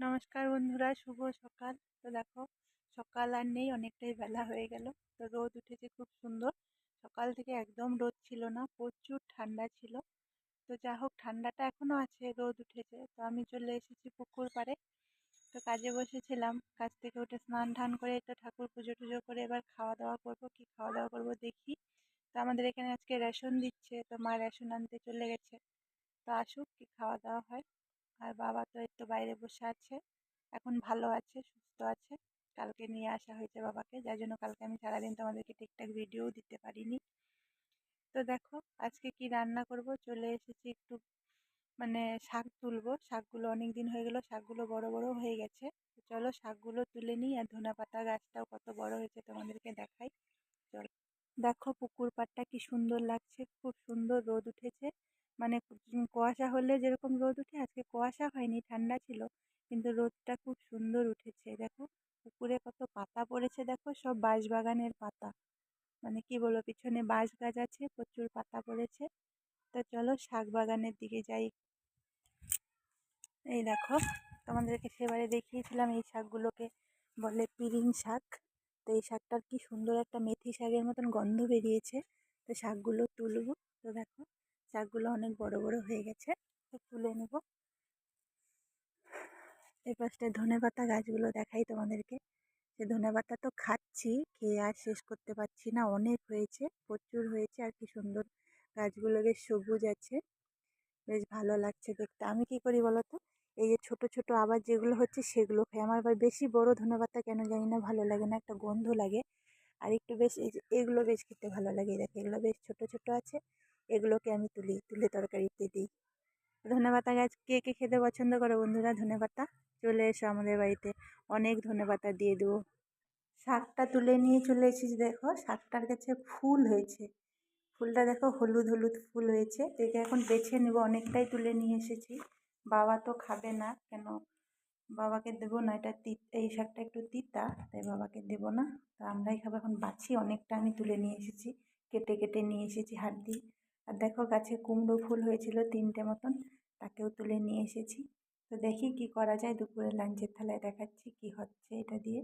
নমস্কার বন্ধুরা, শুভ সকাল। তো দেখো, সকাল আর নেই, অনেকটাই বেলা হয়ে গেল। তো রোদ উঠেছে খুব সুন্দর। সকাল থেকে একদম রোদ ছিল না, প্রচুর ঠান্ডা ছিল। তো যা হোক, ঠান্ডাটা এখনও আছে, রোদ উঠেছে। তো আমি চলে এসেছি পুকুর পাড়ে। তো কাজে বসেছিলাম, কাজ থেকে উঠে স্নান টান করে তো ঠাকুর পুজো টুজো করে এবার খাওয়া দাওয়া করব। কি খাওয়া দাওয়া করব দেখি। তো আমাদের এখানে আজকে রেশন দিচ্ছে, তো মা রেশন আনতে চলে গেছে। তো আসুক, কি খাওয়া দাওয়া হয়। আর বাবা তো তো বাইরে বসে আছে। এখন ভালো আছে, সুস্থ আছে। কালকে নিয়ে আসা হয়েছে বাবাকে। যার জন্য কালকে আমি সারাদিন তোমাদেরকে ঠিকঠাক ভিডিও দিতে পারিনি। তো দেখো, আজকে কি রান্না করব? চলে এসেছি একটু মানে শাক তুলবো। শাকগুলো অনেক দিন হয়ে গেল, শাকগুলো বড় বড় হয়ে গেছে। চলো শাকগুলো তুলে নিই আর ধনা পাতা গাছটাও কত বড় হয়েছে তোমাদেরকে দেখাই। চলো। দেখো পুকুর পাড়টা কি সুন্দর লাগছে, খুব সুন্দর রোদ উঠেছে। মানে কুয়াশা হলে যেরকম রোদ উঠে, আজকে কুয়াশা হয়নি, ঠান্ডা ছিল, কিন্তু রোদটা খুব সুন্দর উঠেছে। দেখো, পুকুরে কত পাতা পড়েছে, দেখো, সব বাঁশবাগানের পাতা। মানে কি বলব, পিছনে বাঁশ গাছ আছে, প্রচুর পাতা পড়েছে। তো চলো শাক বাগানের দিকে যাই। এই দেখো, তোমাদেরকে সেবারে দেখিয়েছিলাম এই শাকগুলোকে বলে পিরিং শাক। তো এই শাকটার কি সুন্দর একটা মেথি শাকের মতন গন্ধ বেরিয়েছে। তো শাকগুলো তুলবো। তো দেখো শাকগুলো অনেক বড় বড় হয়ে গেছে তুলে নেব। এই পাশটায় ধনে পাতা গাছগুলো দেখাই তোমাদেরকে। সে ধনে পাতা তো খাচ্ছি, খেয়ে আর শেষ করতে পারছি না, অনেক হয়েছে, প্রচুর হয়েছে, আর কি সুন্দর। গাছগুলো বেশ সবুজ আছে, বেশ ভালো লাগছে দেখতে। আমি কি করি বলো তো এই যে ছোট ছোট আবার যেগুলো হচ্ছে সেগুলো খাই। আমার আবার বেশি বড় ধনে পাতা কেন জানি না, ভালো লাগে না, একটা গন্ধ লাগে। আর একটু বেশ এই যে, এগুলো বেশ খেতে ভালো লাগে। দেখো, এগুলো বেশ ছোট ছোট আছে। এগুলোকে আমি তুলি, তুলে তরকারিতে দিই। ধনে পাতা গাছ কে কে খেতে পছন্দ করো বন্ধুরা? ধনে পাতা চলে এসো আমাদের বাড়িতে। অনেক ধনে পাতা দিয়ে দেবো। শাকটা তুলে নিয়ে চলে এসেছি, দেখো। শাকটার কাছে ফুল হয়েছে। ফুলটা দেখো, হলুদ হলুদ ফুল হয়েছে। দেখে এখন বেছে নেব। অনেকটাই তুলে নিয়ে এসেছি। বাবা তো খাবে না, কেন বাবাকে দেবো না, এটা এই শাকটা একটু তিতা, তাই বাবাকে দেবো না। তো আমরাই খাব, এখন বাছি, অনেকটা আমি তুলে নিয়ে এসেছি, কেটে কেটে নিয়ে এসেছি হাত দিয়ে আর দেখো গাছে কুমড়ো ফুল হয়েছিল তিনটে মতন, তাকেও তুলে নিয়ে এসেছি। তো দেখি কি করা যায় দুপুরে লাঞ্চের থালায় দেখাচ্ছি কি হচ্ছে এটা দিয়ে।